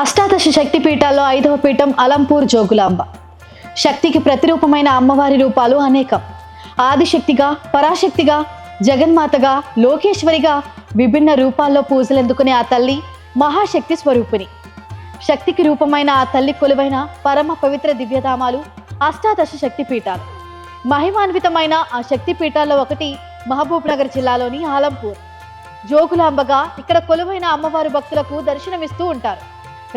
అష్టాదశ శక్తి పీఠాల్లో ఐదవ పీఠం అలంపూర్ జోగులాంబ. శక్తికి ప్రతిరూపమైన అమ్మవారి రూపాలు అనేకం. ఆదిశక్తిగా పరాశక్తిగా జగన్మాతగా లోకేశ్వరిగా విభిన్న రూపాల్లో పూజలందుకునే ఆ తల్లి మహాశక్తి స్వరూపిణి. శక్తికి రూపమైన ఆ తల్లి కొలువైన పరమ పవిత్ర దివ్యధామాలు అష్టాదశ శక్తి పీఠాలు మహిమాన్వితమైన ఆ శక్తి పీఠాల్లో ఒకటి మహబూబ్ నగర్ జిల్లాలోని ఆలంపూర్. జోగులాంబగా ఇక్కడ కొలువైన అమ్మవారి భక్తులకు దర్శనమిస్తూ ఉంటారు.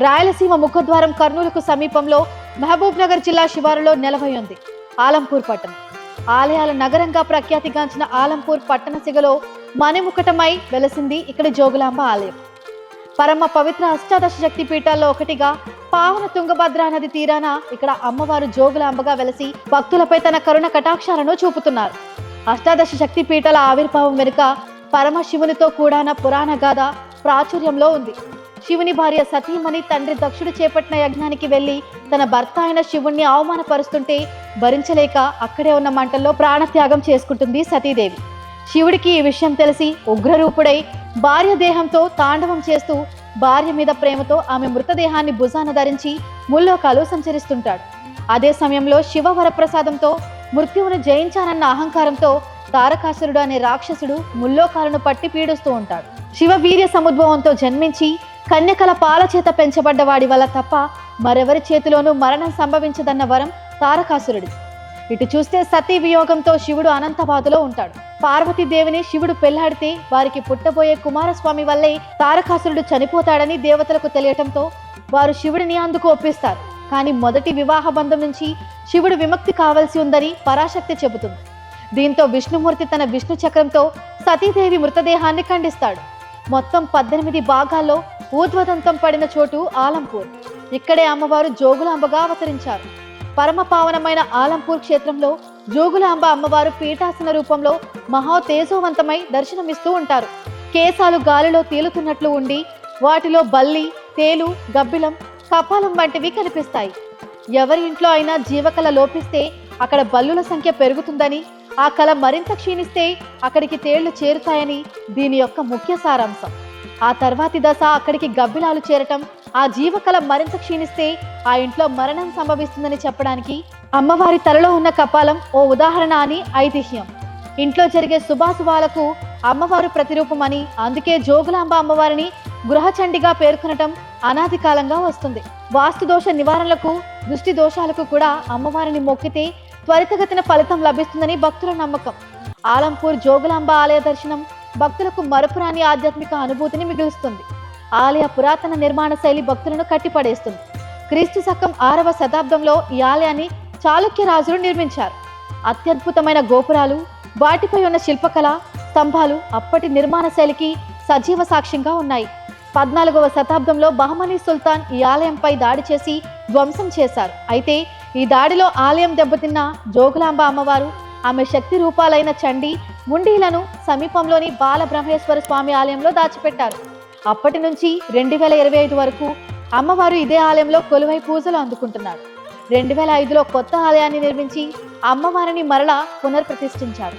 రాయలసీమ ముఖద్వారం కర్నూలుకు సమీపంలో మహబూబ్ నగర్ జిల్లా శివారులో నెలవై ఉంది. ఆలంపూర్ పట్టణం. ఆలయాల నగరంగా ప్రఖ్యాతిగాంచిన ఆలంపూర్ పట్టణ సిగలో మణిముకటమై వెలసింది ఇక్కడ జోగులాంబ ఆలయం. పరమ పవిత్ర అష్టాదశ శక్తి పీఠాల్లో ఒకటిగా పావన తుంగభద్రా నది తీరాన ఇక్కడ అమ్మవారు జోగులాంబగా వెలసి భక్తులపై తన కరుణ కటాక్షాలను చూపుతున్నారు. అష్టాదశ శక్తి పీఠాల ఆవిర్భావం వెనుక పరమశివునితో కూడాన పురాణ గాథ ప్రాచుర్యంలో ఉంది. శివుని భార్య సతీమణి తండ్రి దక్షుడు చేపట్టిన యజ్ఞానికి వెళ్ళి తన భర్త అయిన శివుణ్ణి అవమానపరుస్తుంటే భరించలేక అక్కడే ఉన్న మంటల్లో ప్రాణత్యాగం చేసుకుంటుంది సతీదేవి. శివుడికి ఈ విషయం తెలిసి ఉగ్రరూపుడై భార్య దేహంతో తాండవం చేస్తూ భార్య మీద ప్రేమతో ఆమె మృతదేహాన్ని భుజాన ధరించి ముల్లోకాలు సంచరిస్తుంటాడు. అదే సమయంలో శివ వరప్రసాదంతో మృత్యువును జయించానన్న అహంకారంతో తారకాసురుడు అనే రాక్షసుడు ముల్లోకాలను పట్టి పీడిస్తూ ఉంటాడు. శివ వీర్య సముద్భవంతో జన్మించి కన్యకల పాల చేత పెంచబడ్డ వాడి వల్ల తప్ప మరెవరి చేతిలోనూ మరణం సంభవించదన్న వరం తారకాసురుడి. ఇటు చూస్తే సతీ వియోగంతో శివుడు అనంతబాదులో ఉంటాడు. పార్వతీదేవిని శివుడు పెళ్ళాడితే వారికి పుట్టబోయే కుమారస్వామి వల్లే తారకాసురుడు చనిపోతాడని దేవతలకు తెలియటంతో వారు శివుడిని అందుకు ఒప్పిస్తారు. కానీ మొదటి వివాహ బంధం నుంచి శివుడు విముక్తి కావాల్సి ఉందని పరాశక్తి చెబుతుంది. దీంతో విష్ణుమూర్తి తన విష్ణు చక్రంతో సతీదేవి మృతదేహాన్ని ఖండిస్తాడు. మొత్తం పద్దెనిమిది భాగాల్లో ఊర్ధ్వదంతం పడిన చోటు ఆలంపూర్. ఇక్కడే అమ్మవారు జోగులాంబగా అవతరించారు. పరమ పావనమైన ఆలంపూర్ క్షేత్రంలో జోగులాంబ అమ్మవారు పీఠాసన రూపంలో మహా తేజోవంతమై దర్శనమిస్తూ ఉంటారు. కేశాలు గాలిలో తేలుతున్నట్లు ఉండి వాటిలో బల్లి తేలు గబ్బిలం కపాలం వంటివి కనిపిస్తాయి. ఎవరి ఇంట్లో అయినా జీవకళ లోపిస్తే అక్కడ బల్లుల సంఖ్య పెరుగుతుందని ఆ కళ మరింత క్షీణిస్తే అక్కడికి తేళ్ళు చేరుతాయని దీని యొక్క ముఖ్య సారాంశం. ఆ తర్వాతి దశ అక్కడికి గబ్బిలాలు చేరటం ఆ జీవకళ మరింత క్షీణిస్తే ఆ ఇంట్లో మరణం సంభవిస్తుందని చెప్పడానికి అమ్మవారి తలలో ఉన్న కపాలం ఓ ఉదాహరణ అని ఐతిహ్యం. ఇంట్లో జరిగే శుభాశుభాలకు అమ్మవారు ప్రతిరూపమని అందుకే జోగులాంబ అమ్మవారిని గృహచండిగా పేర్కొనటం అనాది కాలంగా వస్తుంది. వాస్తు దోష నివారణలకు దృష్టి దోషాలకు కూడా అమ్మవారిని మొక్కితే త్వరితగతిన ఫలితం లభిస్తుందని భక్తుల నమ్మకం. ఆలంపూర్ జోగులాంబ ఆలయ దర్శనం భక్తులకు మరపురాని ఆధ్యాత్మిక అనుభూతిని మిగులుస్తుంది. ఆలయ పురాతన నిర్మాణ శైలి భక్తులను కట్టిపడేస్తుంది. క్రీస్తు శకం ఆరవ శతాబ్దంలో ఈ ఆలయాన్ని చాళుక్య రాజులు నిర్మించారు. అత్యద్భుతమైన గోపురాలు వాటిపై ఉన్న శిల్పకళ స్తంభాలు అప్పటి నిర్మాణ శైలికి సజీవ సాక్ష్యంగా ఉన్నాయి. పద్నాలుగవ శతాబ్దంలో బహమనీ సుల్తాన్ ఈ ఆలయంపై దాడి చేసి ధ్వంసం చేశారు. అయితే ఈ దాడిలో ఆలయం దెబ్బతిన్న జోగులాంబ అమ్మవారు ఆమె శక్తి రూపాలైన చండి ముండీలను సమీపంలోని బాలబ్రహ్మేశ్వర స్వామి ఆలయంలో దాచిపెట్టారు. అప్పటి నుంచి రెండు వేల ఇరవై ఐదు వరకు అమ్మవారు ఇదే ఆలయంలో కొలువై పూజలు అందుకుంటున్నారు. రెండు వేల ఐదులో కొత్త ఆలయాన్ని నిర్మించి అమ్మవారిని మరలా పునర్ప్రతిష్ఠించారు.